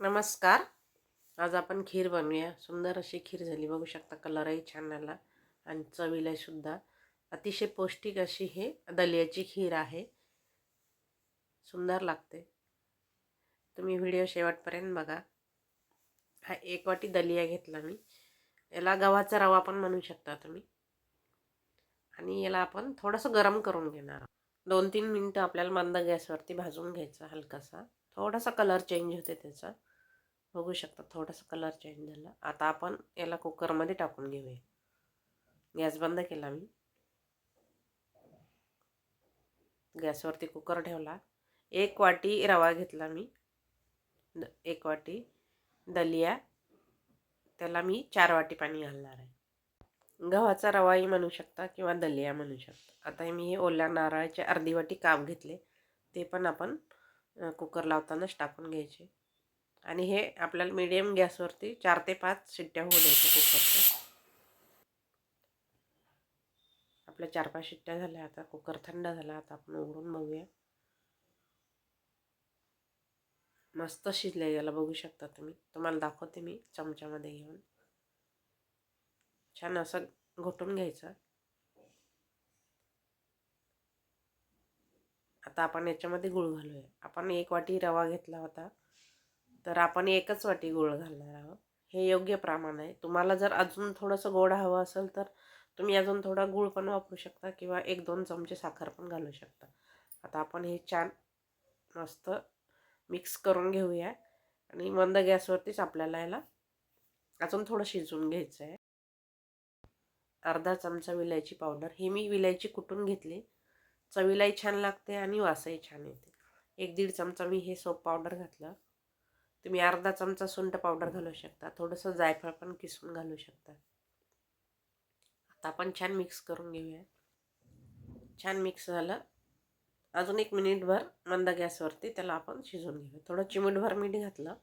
नमस्कार. आज आपण खीर बनवूया. सुंदर अशी खीर झाली. बघू शकता कलरही छान आला आणि चवीलासुद्धा अतिशय पौष्टिक अशी हे दलियाची खीर आहे. सुंदर लागते. तुम्ही व्हिडिओ शेवटपर्यंत बघा. हा एक वाटी दलिया घेतला मी. याला गव्हाचा रवा पण म्हणू शकता तुम्ही. आणि याला आपण थोडंसं गरम करून घेणार दोन तीन मिनटं आपल्याला मंद गॅसवरती भाजून घ्यायचा हलकासा. थोडासा कलर चेंज होते त्याचा. बघू शकता थोडासा कलर चेंज झाला. आता आपण याला कुकरमध्ये टाकून घेऊया. गॅस बंद केला मी. गॅसवरती कुकर ठेवला. एक वाटी रवा घेतला मी. एक वाटी दलिया. त्याला मी चार वाटी पाणी घालणार आहे. गव्हाचा रवाही म्हणू शकता किंवा दलिया म्हणू शकता. आता मी हे ओल्या नारळाचे अर्धी वाटी काप घेतले. ते पण आपण कुकर लावतानाच टाकून घ्यायचे. आणि हे आपल्याला मिडियम गॅसवरती चार ते पाच शिट्ट्या होऊ द्यायच्या कुकरच्या आपल्या चार पाच शिट्ट्या झाल्या आता कुकर थंड झाला आता आपण उघडून बघूया. मस्त शिजले याला बघू शकता तुम्ही. तुम्हाला दाखवते मी चमच्यामध्ये घेऊन. छान असं घोटून घ्यायचं. आता आपण याच्यामध्ये गुळ घालूया. आपण एक वाटी रवा घेतला होता. तर आपण एकच वाटी गूळ घालणार आहोत. हे योग्य प्रमाण आहे. तुम्हाला जर अजून थोडंसं गोड हवं असेल तर तुम्ही अजून थोडा गूळ पण वापरू शकता किंवा एक दोन चमचे साखर पण घालू शकता. आता आपण हे छान मस्त मिक्स करून घेऊया आणि मंद गॅसवरतीच आपल्याला याला अजून थोडं शिजवून घ्यायचं आहे. अर्धा चमचा विलायची पावडर. ही मी विलायची कुटून घेतली? चवीलाही छान लागते आणि वासही छान येते. एक दीड चमचा मी हे सोप पावडर घातलं. तुम्ही अर्धा चमचा सुंठ पावडर घालू शकता. थोडंसं जायफळ पण किसून घालू शकता. आता आपण छान मिक्स करून घेऊया. छान मिक्स झालं. अजून एक मिनिटभर मंद गॅसवरती त्याला आपण शिजवून घेऊया. थोडं चिमूटभर मीठ घातलं.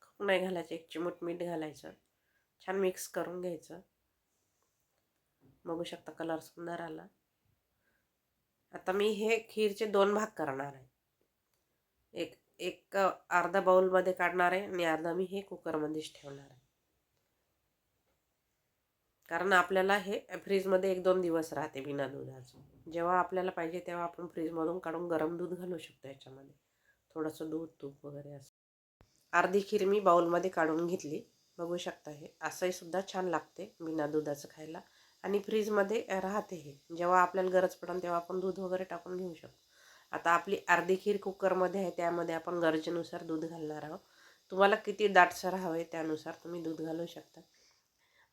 खूप नाही घालायचं एक चिमूट मीठ घालायचं. छान मिक्स करून घ्यायचं. बघू शकता कलर सुंदर आला. आता मी हे खीरचे दोन भाग करणार आहे. एक एक अर्धा बाउलमध्ये काढणार आहे आणि अर्धा मी हे कुकरमध्येच ठेवणार आहे. कारण आपल्याला हे फ्रीजमध्ये एक दोन दिवस राहते बिना दुधाचं. जेव्हा आपल्याला पाहिजे तेव्हा आपण फ्रीजमधून काढून गरम दूध घालू शकतो याच्यामध्ये. थोडंसं दूध तूप वगैरे असं. अर्धी खीर मी बाउलमध्ये काढून घेतली. बघू शकता हे. असंही सुद्धा छान लागते बिना दुधाचं खायला. आणि फ्रीजमध्ये राहते हे. जेव्हा आपल्याला गरज पडेल तेव्हा आपण दूध वगैरे टाकून घेऊ शकतो. आता आपली अर्धी खीर कुकरमध्ये आहे त्यामध्ये आपण गरजेनुसार दूध घालणार आहोत. तुम्हाला किती दाटसर हवं आहे त्यानुसार तुम्ही दूध घालू शकता.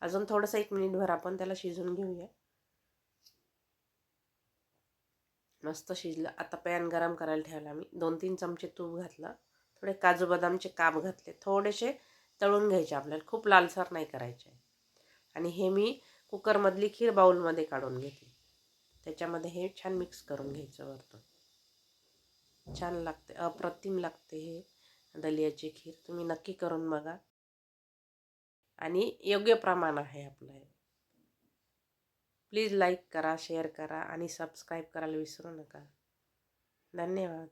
अजून थोडंसं एक मिनिटभर आपण त्याला शिजवून घेऊया. मस्त शिजलं. आता पॅन गरम करायला ठेवला मी दोन तीन चमचे तूप घातलं. थोडे काजू बदामचे काप घातले. थोडेसे तळून घ्यायचे आपल्याला. खूप लालसर नाही करायचे. आणि हे मी कुकरमधली खीर बाऊलमध्ये काढून घेतली. त्याच्यामध्ये हे छान मिक्स करून घ्यायचं वरतून. छान लागते अप्रतिम लागते हे दलियाची खीर. तुम्ही नक्की करून बघा. आणि योग्य प्रमाण आहे आपलं हे. प्लीज लाईक करा शेअर करा आणि सबस्क्राईब करायला विसरू नका. धन्यवाद.